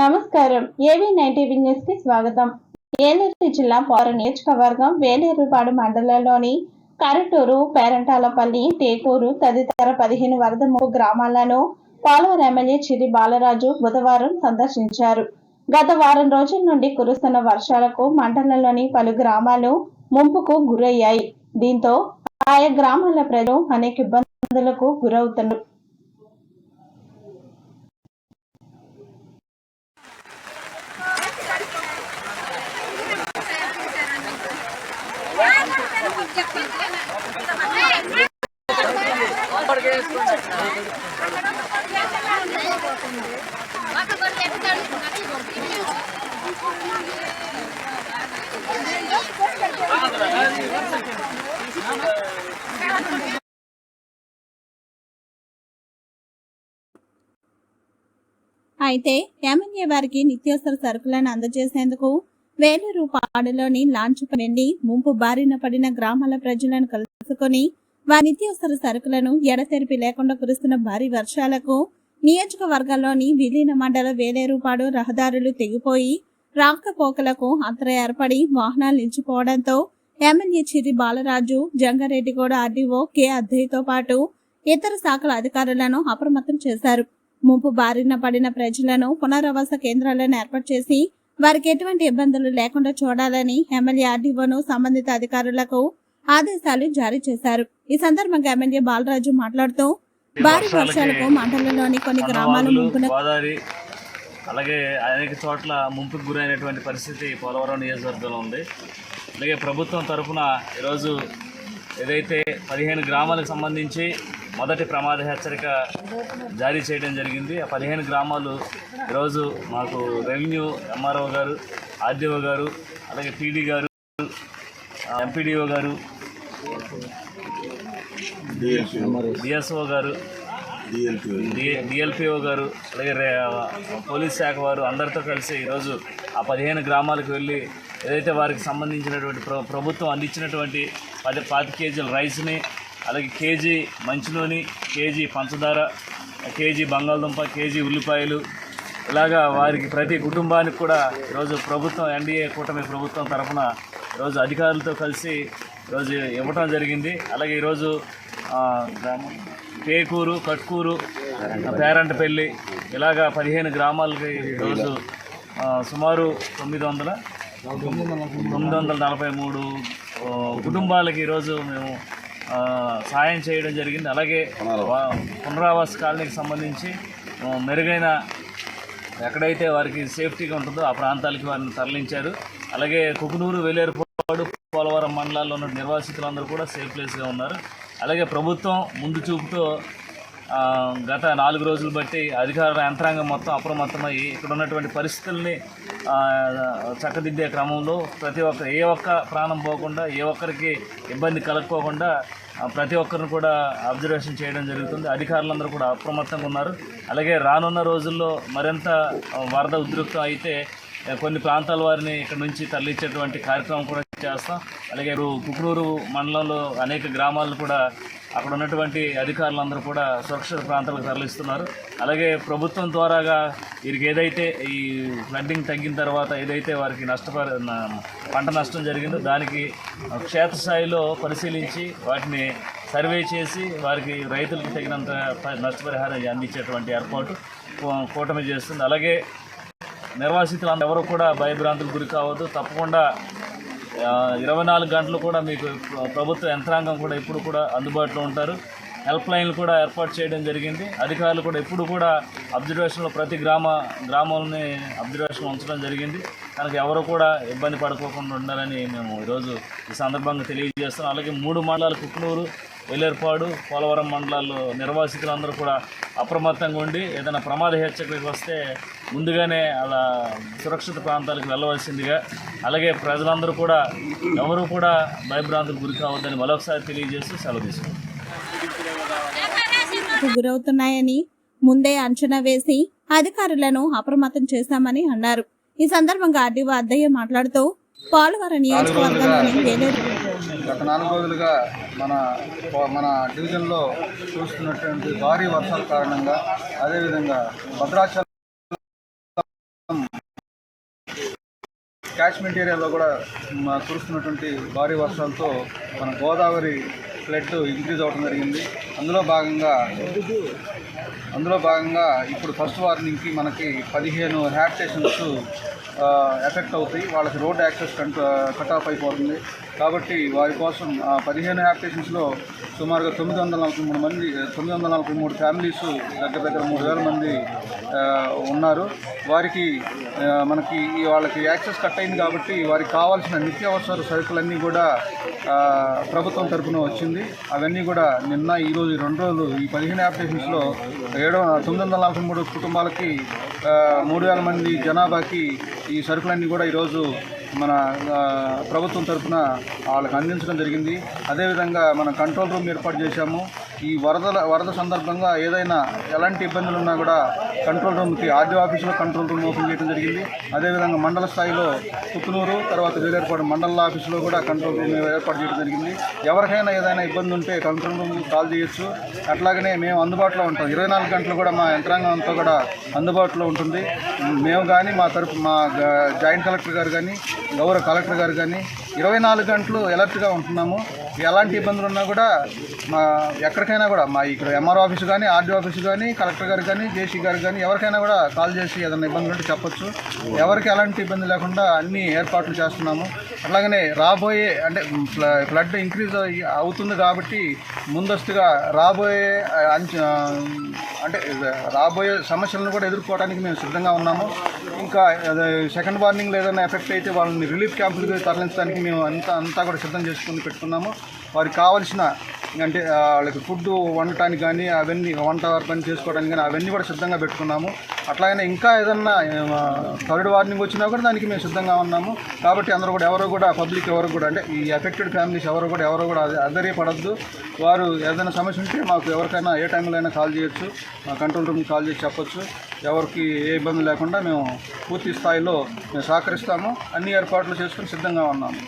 నమస్కారం. ఏవి నైన్టీ న్యూస్కి స్వాగతం. ఏలూరు జిల్లా పౌర నియోజకవర్గం వేలేరుపాడు మండలంలోని కరటూరు పేరంటాలపల్లి టేకూరు తదితర పదిహేను వరద ముప్పు గ్రామాలను పోలవరం ఎమ్మెల్యే చిరి బాలరాజు బుధవారం సందర్శించారు. గత వారం రోజుల నుండి కురుస్తున్న వర్షాలకు మండలంలోని పలు గ్రామాలు ముంపుకు గురయ్యాయి. దీంతో ఆయా గ్రామాల ప్రజలు అనేక ఇబ్బందులకు గురవుతున్నారు. అయితే ఎమ్మెల్యే వారికి నిత్యావసర సరుకులను అందజేసేందుకు వేలూరు పాడులోని లాంచ్కు వెళ్ళి ముంపు బారిన పడిన గ్రామాల ప్రజలను కలుసుకొని వారి నిత్యావసర సరుకులను ఎడతెరిపి లేకుండా కురుస్తున్న భారీ వర్షాలకు నియోజకవర్గంలోని విలీన మండల వేలేరుపాడు రహదారులు తెగిపోయి రాకపోకలకు అంతర ఏర్పడి వాహనాలు నిలిచిపోవడంతో MLA Chirri Balaraju Jangareddigudem RDO K అద్దయ్యతో పాటు ఇతర శాఖల అధికారులను అప్రమత్తం చేశారు. ముంపు బారిన పడిన ప్రజలను పునరావాస కేంద్రాలను ఏర్పాటు చేసి వారికి ఎటువంటి ఇబ్బందులు లేకుండా చూడాలని ఎమ్మెల్యే ఆర్డీఓను సంబంధిత అధికారులకు ఆదేశాలు జారీ చేశారు. ఈ సందర్భంగా ఎమ్మెల్యే బాలరాజు మాట్లాడుతూ భారీ వర్షాలకు మండలంలోని కొన్ని గ్రామాలు ముంపున అలాగే అనేక చోట్ల ముంపుకు గురైనటువంటి పరిస్థితి పోలవరం నియోజకవర్గంలో ఉంది. అలాగే ప్రభుత్వం తరఫున ఈరోజు ఏదైతే పదిహేను గ్రామాలకు సంబంధించి మొదటి ప్రమాద హెచ్చరిక జారీ చేయడం జరిగింది. ఆ పదిహేను గ్రామాలు ఈరోజు మాకు రెవెన్యూ ఎంఆర్ఓ గారు ఆర్డీఓ గారు అలాగే పీడీ గారు ఎంపీడీఓ గారు డిఎస్ఓ గారు డిఎల్పిఓ గారు అలాగే పోలీస్ శాఖ వారు అందరితో కలిసి ఈరోజు ఆ పదిహేను గ్రామాలకు వెళ్ళి ఏదైతే వారికి సంబంధించినటువంటి ప్రభుత్వం అందించినటువంటి పది పాతి కేజీల రైస్ని అలాగే కేజీ మంచినూనె కేజీ పంచదార కేజీ బంగాళదుంప కేజీ ఉల్లిపాయలు. ఇలాగా వారికి ప్రతి కుటుంబానికి కూడా ఈరోజు ప్రభుత్వం ఎన్డీఏ కూటమి ప్రభుత్వం తరఫున ఈరోజు అధికారులతో కలిసి ఈరోజు ఇవ్వటం జరిగింది. అలాగే ఈరోజు పేకూరు కట్కూరు పేరంటపల్లి ఇలాగా పదిహేను గ్రామాలకి ఈరోజు సుమారు తొమ్మిది వందల తొమ్మిది వందల నలభై మూడు కుటుంబాలకి ఈరోజు మేము సాయం చేయడం జరిగింది. అలాగే పునరావాస కాలనీకి సంబంధించి మెరుగైన ఎక్కడైతే వారికి సేఫ్టీగా ఉంటుందో ఆ ప్రాంతాలకి వారిని తరలించారు. అలాగే కుకునూరు వేలేరుపాడు పోలవరం మండలాల్లో ఉన్న నిర్వాసితులందరూ కూడా సేఫ్ ప్లేస్గా ఉన్నారు. అలాగే ప్రభుత్వం ముందు చూపుతో గత నాలుగు రోజులు బట్టి అధికార యంత్రాంగం మొత్తం అప్రమత్తమై ఇక్కడ ఉన్నటువంటి పరిస్థితుల్ని చక్కదిద్దే క్రమంలో ప్రతి ఒక్క ఏ ఒక్క ప్రాణం పోకుండా ఏ ఒక్కరికి ఇబ్బంది కలగకోకుండా ప్రతి ఒక్కరిని కూడా అబ్జర్వేషన్ చేయడం జరుగుతుంది. అధికారులందరూ కూడా అప్రమత్తంగా ఉన్నారు. అలాగే రానున్న రోజుల్లో మరింత వరద ఉద్రిక్తం అయితే కొన్ని ప్రాంతాల వారిని ఇక్కడ నుంచి తరలించేటువంటి కార్యక్రమం కూడా చేస్తాం. అలాగే కుక్నూరు మండలంలో అనేక గ్రామాలను కూడా అక్కడ ఉన్నటువంటి అధికారులందరూ కూడా సురక్షిత ప్రాంతాలకు తరలిస్తున్నారు. అలాగే ప్రభుత్వం ద్వారాగా వీరికి ఏదైతే ఈ ఫ్లడ్డింగ్ తగ్గిన తర్వాత ఏదైతే వారికి నష్టపరి పంట నష్టం జరిగిందో దానికి క్షేత్రస్థాయిలో పరిశీలించి వాటిని సర్వే చేసి వారికి రైతులకు తగినంత ప- నష్టపరిహారం అందించేటువంటి ఏర్పాటు కూ- కూటమి చేస్తుంది. అలాగే నిర్వాసితులు ఎవరు కూడా భయభ్రాంతులకు గురి కావద్దు. తప్పకుండా ఇరవై నాలుగు గంటలు కూడా మీకు ప్రభుత్వ యంత్రాంగం కూడా ఇప్పుడు కూడా అందుబాటులో ఉంటారు. హెల్ప్ లైన్లు కూడా ఏర్పాటు చేయడం జరిగింది. అధికారులు కూడా ఎప్పుడు కూడా అబ్జర్వేషన్లో ప్రతి గ్రామ గ్రామాలని అబ్జర్వేషన్ ఉంచడం జరిగింది. కనుక ఎవరు కూడా ఇబ్బంది పడుకోకుండా ఉండాలని మేము ఈరోజు ఈ సందర్భంగా తెలియజేస్తున్నాం. అలాగే మూడు మండలాలు కుక్నూరు వేలేరుపాడు పోలవరం మండలాల్లో నిర్వాసితులందరూ కూడా అప్రమత్తంగా ఉండి ఏదైనా ప్రమాద హెచ్చరికలకు వస్తే ముందుగానే అలా సురక్షిత ప్రాంతాలకు వెళ్ళవలసిందిగా అలాగే ప్రజలందరూ కూడా ఎవరు కూడా భయభ్రాంతులకు గురి కావద్దని మరొకసారి తెలియజేస్తూ సెలవు తీసుకున్నారు గురవుతున్నాయని ముందే అంచనా వేసి అధికారులను అప్రమత్తం చేశామని అన్నారు. ఈ సందర్భంగా ఆర్డీఓ అద్దయ్య మాట్లాడుతూ పోలవరం నియోజకవర్గంలోని వేలేరు గత నాలుగు రోజులుగా మన మన డివిజన్లో చూస్తున్నటువంటి భారీ వర్షాల కారణంగా అదేవిధంగా భద్రాచలం క్యాచ్మెంట్ ఏరియాలో కూడా కురుస్తున్నటువంటి భారీ వర్షాలతో మన గోదావరి ఫ్లడ్ ఇంక్రీజ్ అవ్వడం జరిగింది. అందులో భాగంగా అందులో భాగంగా ఇప్పుడు ఫస్ట్ వార్నింగ్కి మనకి పదిహేను హ్యాట్ స్టేషన్స్ ఎఫెక్ట్ అవుతాయి. వాళ్ళకి రోడ్ యాక్సెస్ కంట కట్ ఆఫ్ అయిపోతుంది. కాబట్టి వారి కోసం ఆ పదిహేను హ్యాట్ స్టేషన్స్లో సుమారుగా తొమ్మిది వందల నలభై మూడు మంది తొమ్మిది వందల నలభై మూడు ఫ్యామిలీస్ దగ్గర దగ్గర మూడు వేల మంది ఉన్నారు. వారికి మనకి ఈ వాళ్ళకి యాక్సెస్ కట్ అయింది కాబట్టి వారికి కావాల్సిన నిత్యావసర సరుకులన్నీ కూడా ప్రభుత్వం తరఫున వచ్చింది. అవన్నీ కూడా నిన్న ఈరోజు రెండు రోజులు ఈ పదిహేను అప్లికేషన్స్లో ఏడో తొమ్మిది వందల నలభై మూడు కుటుంబాలకి మూడు వేల మంది జనాభాకి ఈ సరుకులన్నీ కూడా ఈరోజు మన ప్రభుత్వం తరఫున వాళ్ళకి అందించడం జరిగింది. అదేవిధంగా మన కంట్రోల్ రూమ్ ఏర్పాటు చేశాము. ఈ వరదల వరద సందర్భంగా ఏదైనా ఎలాంటి ఇబ్బందులు ఉన్నా కూడా కంట్రోల్ రూమ్కి ఆర్డీఓ ఆఫీసులో కంట్రోల్ రూమ్ ఓపెన్ చేయడం జరిగింది. అదేవిధంగా మండల స్థాయిలో పుత్తనూరు తర్వాత వేలేరుపాడు మండల ఆఫీసులో కూడా కంట్రోల్ రూమ్ ఏర్పాటు చేయడం జరిగింది. ఎవరికైనా ఏదైనా ఇబ్బంది ఉంటే కంట్రోల్ రూమ్ కాల్ చేయొచ్చు. అట్లాగనే మేము అందుబాటులో ఉంటాం. ఇరవై నాలుగు గంటలు కూడా మా యంత్రాంగం అంతా కూడా అందుబాటులో ఉంటుంది. మేము కానీ మా తరపు మా జాయింట్ కలెక్టర్ గారు కానీ గౌరవ కలెక్టర్ గారు కానీ ఇరవై నాలుగు గంటలు ఎలర్ట్గా ఉంటున్నాము. ఎలాంటి ఇబ్బందులు ఉన్నా కూడా మా ఎక్కడికైనా కూడా మా ఇక్కడ ఎంఆర్ఓ ఆఫీస్ కానీ ఆర్డీఓ ఆఫీస్ కానీ కలెక్టర్ గారు కానీ జేసీ గారు కానీ ఎవరికైనా కూడా కాల్ చేసి ఏదైనా ఇబ్బందులు ఉంటే చెప్పొచ్చు. ఎవరికి ఎలాంటి ఇబ్బంది లేకుండా అన్ని ఏర్పాట్లు చేస్తున్నాము. అలాగనే రాబోయే అంటే ఫ్లడ్ ఇంక్రీజ్ అవుతుంది కాబట్టి ముందస్తుగా రాబోయే అంటే రాబోయే సమస్యలను కూడా ఎదుర్కోవడానికి మేము సిద్ధంగా ఉన్నాము. ఇంకా అదే సెకండ్ వార్నింగ్ ఏదైనా ఎఫెక్ట్ అయితే వాళ్ళని రిలీఫ్ క్యాంపులకు తరలించడానికి మేము అంతా అంతా కూడా సిద్ధం చేసుకుని పెట్టుకున్నాము. వారికి కావలసిన అంటే వాళ్ళకి ఫుడ్ వండటానికి కానీ అవన్నీ వంట పని చేసుకోవడానికి కానీ అవన్నీ కూడా సిద్ధంగా పెట్టుకున్నాము. అట్లాగనే ఇంకా ఏదన్నా థర్డ్ వార్నింగ్ వచ్చినా కూడా దానికి మేము సిద్ధంగా ఉన్నాము. కాబట్టి అందరూ కూడా ఎవరు కూడా పబ్లిక్ ఎవరు కూడా అంటే ఈ ఎఫెక్టెడ్ ఫ్యామిలీస్ ఎవరు కూడా ఎవరు కూడా అధైర్యపడద్దు వారు ఏదైనా సమస్య ఉంటే మాకు ఎవరికైనా ఏ టైంలో అయినా కాల్ చేయొచ్చు. మా కంట్రోల్ రూమ్కి కాల్ చేసి చెప్పొచ్చు. ఎవరికి ఏ ఇబ్బంది లేకుండా మేము పూర్తి స్థాయిలో మేము సహకరిస్తాము. అన్ని ఏర్పాట్లు చేసుకుని సిద్ధంగా ఉన్నాము.